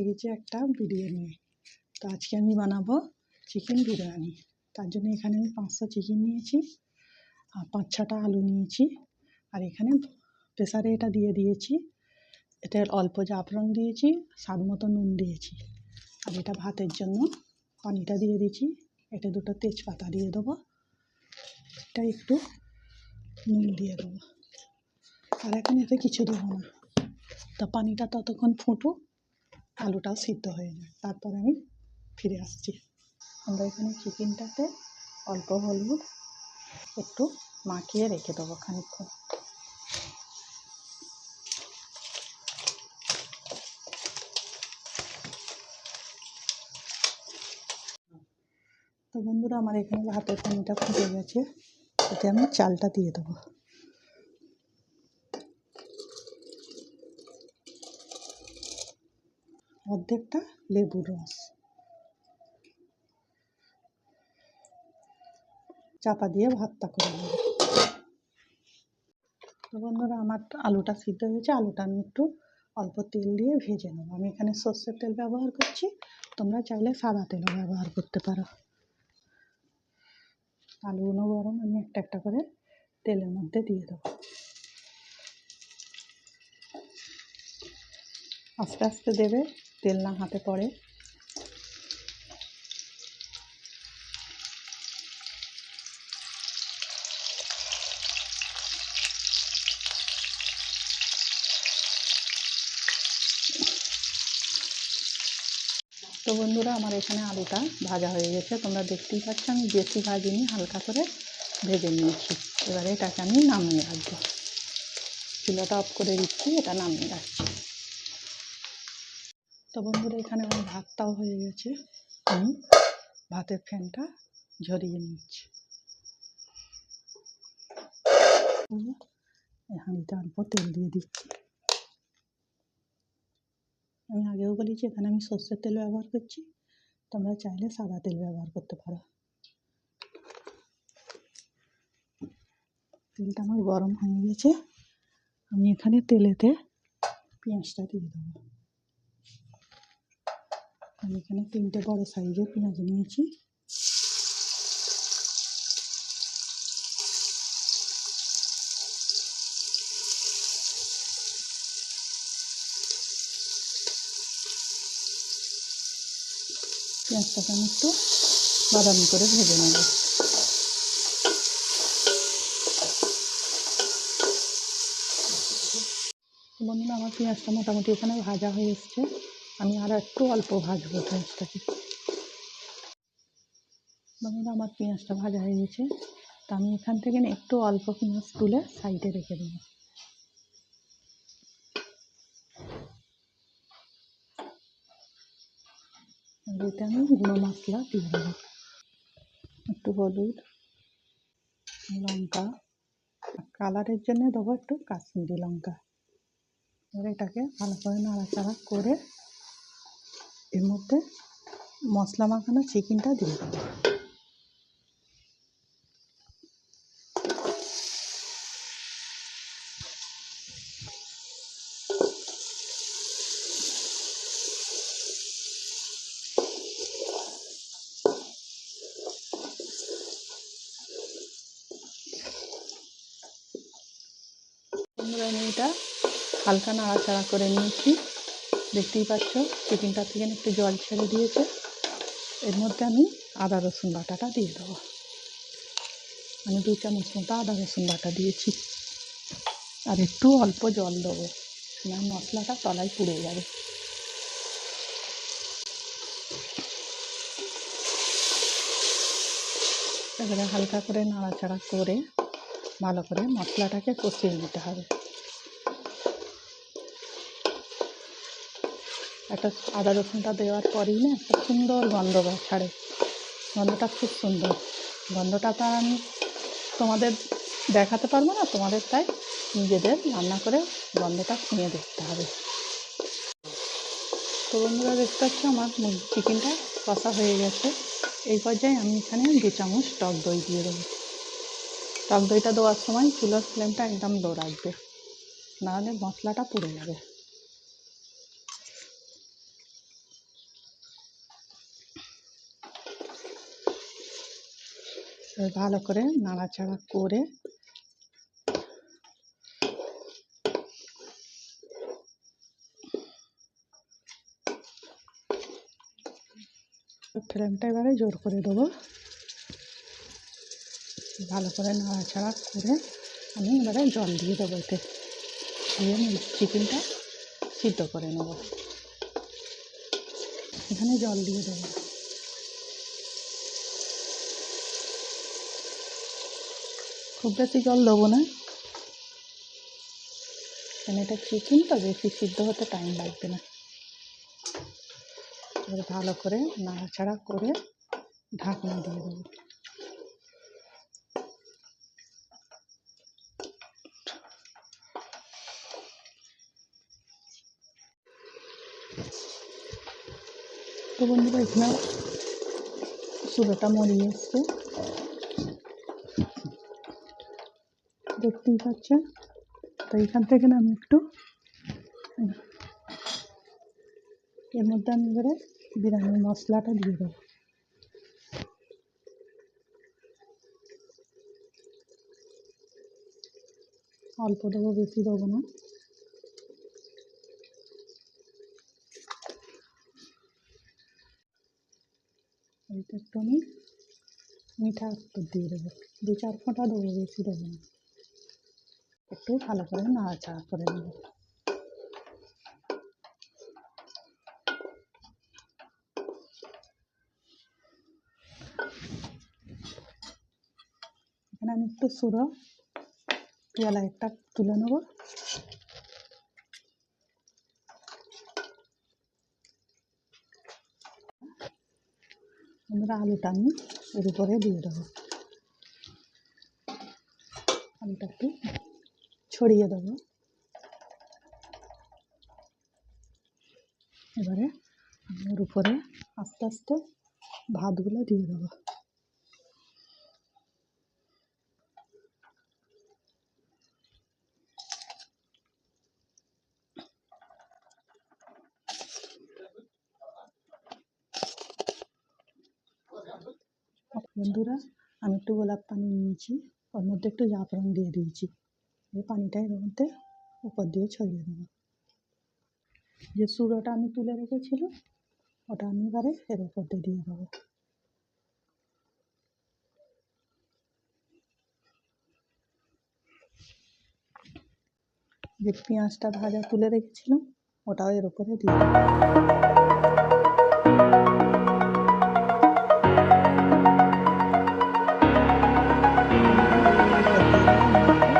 এসে গেছি একটা বিরিয়ানি। তো আজকে আমি বানাবো চিকেন বিরিয়ানি। তার জন্য এখানে আমি পাঁচশো চিকেন নিয়েছি আর পাঁচ ছটা আলু নিয়েছি। আর এখানে প্রেসারে এটা দিয়ে দিয়েছি। এতে অল্প জাফরান দিয়েছি, স্বাদ মতো নুন দিয়েছি। আর এটা ভাতের জন্য পানিটা দিয়ে দিয়েছি। এটা দুটো তেজপাতা দিয়ে দেবো। এটা একটু নুন দিয়ে দেবো। আর এখন এতে কিছু দেবো না। তো পানিটা ততক্ষণ ফুটুক। আলুটাও সিদ্ধ হয়ে যায়। তারপর আমি ফিরে আসছি। আমরা এখানে চিকেনটাতে অল্প হলুদ একটু মাখিয়ে রেখে দেবো খানিকক্ষণ। তো বন্ধুরা, আমার এখানে ভাতের পানিটা ফুটে গেছে। এতে আমি চালটা দিয়ে দেবো। অর্ধেকটা লেবুর রস। চাপা দিয়ে ভাতটা করে নেব। তো বন্ধুরা, আমার আলুটা সিদ্ধ হয়েছে। আলুটা আমি একটু অল্প তেল দিয়ে ভেজে নেব। আমি এখানে সর্ষের তেল ব্যবহার করছি। তোমরা চাইলে সাদা তেলও ব্যবহার করতে পারো। আলুগুলো গরম, আমি একটা একটা করে তেলের মধ্যে দিয়ে দেবো। আস্তে আস্তে দেবে। তেল না হাতে পড়ে। তো বন্ধুরা, আমার এখানে আলুটা ভাজা হয়ে গেছে। তোমরা দেখতেই পাচ্ছ, আমি বেশি ভাজিনি, হালকা করে ভেজে নিয়েছি। এবারে এটাকে আমি নামিয়ে রাখব। চুলাটা অফ করে দিচ্ছি, এটা নামিয়ে রাখছি। তো বন্ধুরা, এখানে আমার ভাতটাও হয়ে গেছে। আমি ভাতের ফ্যানটা ঝরিয়ে নিচ্ছি। হাঁড়িতে অল্প তেল দিয়ে দিচ্ছি। আমি আগেও বলেছি, এখানে আমি সর্ষের তেল ব্যবহার করছি। তোমরা চাইলে সাদা তেল ব্যবহার করতে পারো। তেলটা আমার গরম হয়ে গেছে। আমি এখানে তেলেতে পেঁয়াজটা দিয়ে দেবো। আমি এখানে তিনটে বড় সাইজের পেঁয়াজ নিয়েছি। পেঁয়াজটাকে আমি একটু বাদামি করে ভেজে নেব। বন্ধুরা, আমার পেঁয়াজটা মোটামুটি এখানে ভাজা হয়ে এসছে। আমি আর একটু অল্প ভাজবো পেঁয়াজটাকে। বন্ধুরা আমার পেঁয়াজটা ভাজা হয়ে গেছে, তা আমি এখান থেকে না একটু অল্প পেঁয়াজ তুলে সাইডে রেখে দেবো। এতে আমি গুঁড়ো মশলা দিয়ে দেবো। একটু হলুদ, লঙ্কা, কালারের জন্য দেবো একটু কাশ্মীরি লঙ্কা। এবার এটাকে ভালো করে নাড়াচাড়া করে এর মধ্যে মশলা মাখানো চিকেনটা দিয়ে দেবো। বন্ধুরা আমি এটা হালকা নাড়াচাড়া করে নিয়েছি। দেখতেই পাচ্ছ চিকেনটা থেকে একটু জল ছেড়ে দিয়েছে। এর মধ্যে আমি আদা রসুন বাটাটা দিয়ে দেবো। আমি দু চামচ মতো আদা রসুন বাটা দিয়েছি। আর একটু অল্প জল দেবো আমার মশলাটা তলায় পুড়ে যাবে। এবারে হালকা করে নাড়াচাড়া করে ভালো করে মশলাটাকে কষিয়ে নিতে হবে। একটা আদা রসুনটা দেওয়ার পরেই না একটা সুন্দর গন্ধ ছাড়ে। গন্ধটা খুব সুন্দর। গন্ধটা তো আমি তোমাদের দেখাতে পারব না, তোমাদের তাই নিজেদের রান্না করে গন্ধটা শুনে দেখতে হবে। তো বন্ধুরা, দেখতে পাচ্ছ আমার চিকেনটা কষা হয়ে গেছে। এই পর্যায়ে আমি এখানে দু চামচ টক দই দিয়ে দেবো। টক দইটা দেওয়ার সময় চুলোর ফ্লেমটা একদম লো রাখবে, নাহলে মশলাটা পুড়ে যাবে। ভালো করে নাড়াচাড়া করে ফ্লেমটা এবারে জোর করে দেবো। ভালো করে নাড়াচাড়া করে আমি এবারে জল দিয়ে দেবো এতে। দিয়ে আমি চিকেনটা সিদ্ধ করে নেব। এখানে জল দিয়ে দেবো। খুব বেশি জল দেবো না? কেন এটা চিকেন তো বেশি সিদ্ধ হতে টাইম লাগবে না। এবার ভালো করে নাড়াচাড়া করে ঢাকনা দিয়ে দেবো। তো বন্ধুরা, এখানে সুরোটা মরিয়ে এসছে। দেখতেই পাচ্ছেন? তো এখান থেকে না আমি একটু, এর মধ্যে আমি এবারে বিরিয়ানির মশলাটা দিয়ে দেবো। অল্প দেবো, বেশি দেবো না। একটু আমি মিঠা দিয়ে দেবো। দু চার ফোঁটা দেবো, বেশি দেবো না। একটু ভালো করে নাড়াচাড়া করে নেব। এখানে আমি একটু সুরো পেয়ালা একটা তুলে নেব। আমরা আলুটা আমি এর উপরে দিয়ে দেবো। আলুটা একটু ছড়িয়ে দেবো এবারে আমি ওর উপরে আস্তে আস্তে ভাতগুলো দিয়ে দেবো বন্ধুরা আমি একটু গোলাপ পানি নিয়েছি ওর মধ্যে একটু জাফরান দিয়ে দিয়েছি এই পানিটা এর মধ্যে উপর দিয়ে ছড়িয়ে দেবো। যে সুরোটা আমি তুলে রেখেছিল ওটা আমি এবারে এর উপর দিয়ে দিয়ে দেবো। যে পেঁয়াজটা ভাজা তুলে রেখেছিলাম, ওটাও এর উপরে দিয়ে দেবো।